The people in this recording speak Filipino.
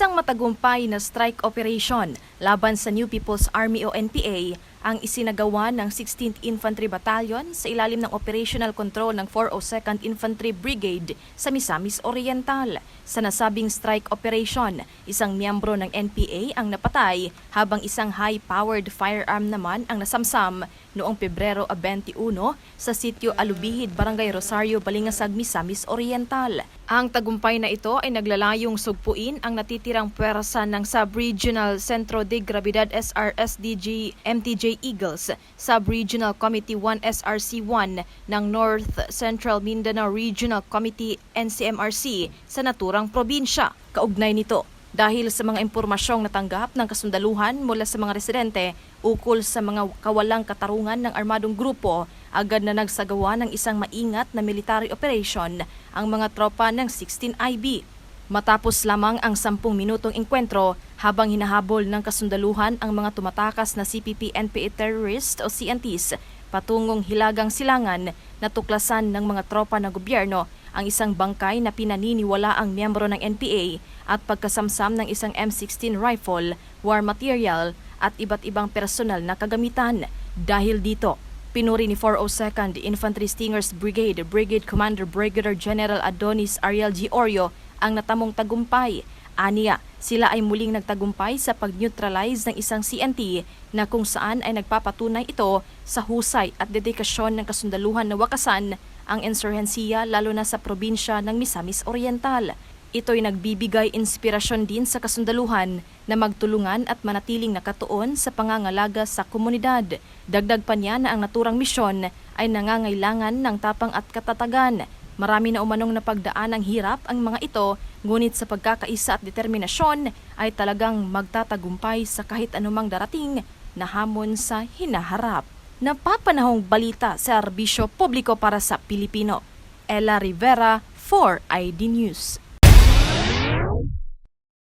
Isang matagumpay na strike operation laban sa New People's Army o NPA ang isinagawa ng 16th Infantry Battalion sa ilalim ng operational control ng 402nd Infantry Brigade sa Misamis Oriental. Sa nasabing strike operation, isang miyembro ng NPA ang napatay habang isang high-powered firearm naman ang nasamsam noong Pebrero 21 sa sitio Alubihid, Barangay Rosario, Balingasag, Misamis Oriental. Ang tagumpay na ito ay naglalayong sugpuin ang natitirang puwersa ng Sub-Regional Centro de Gravidad SRSDG MTJ Eagles, Sub-Regional Committee 1 SRC1 ng North Central Mindanao Regional Committee NCMRC sa naturang probinsya. Kaugnay nito, dahil sa mga impormasyong natanggap ng kasundaluhan mula sa mga residente ukol sa mga kawalang katarungan ng armadong grupo, agad na nagsagawa ng isang maingat na military operation ang mga tropa ng 16IB. Matapos lamang ang 10 minutong engkwentro habang hinahabol ng kasundaluhan ang mga tumatakas na CPP-NPA terrorist o CNTs patungong Hilagang Silangan natuklasan ng mga tropa ng gobyerno ang isang bangkay na pinaniniwala ang miyembro ng NPA at pagkasamsam ng isang M16 rifle, war material at iba't ibang personal na kagamitan. Dahil dito, pinuri ni 402nd Infantry Stingers Brigade Brigade Commander Brigadier General Adonis Ariel G. Orio ang natamong tagumpay. Aniya, sila ay muling nagtagumpay sa pag-neutralize ng isang CNT na kung saan ay nagpapatunay ito sa husay at dedikasyon ng kasundaluhan na wakasan ang insurhensiya lalo na sa probinsya ng Misamis Oriental. Ito'y nagbibigay inspirasyon din sa kasundaluhan na magtulungan at manatiling nakatuon sa pangangalaga sa komunidad. Dagdag pa niya na ang naturang misyon ay nangangailangan ng tapang at katatagan. Marami na umanong napagdaan ng hirap ang mga ito, ngunit sa pagkakaisa at determinasyon ay talagang magtatagumpay sa kahit anumang darating na hamon sa hinaharap. Napapanahong balita sa Arbisyo Publiko para sa Pilipino. Ella Rivera, 4ID News.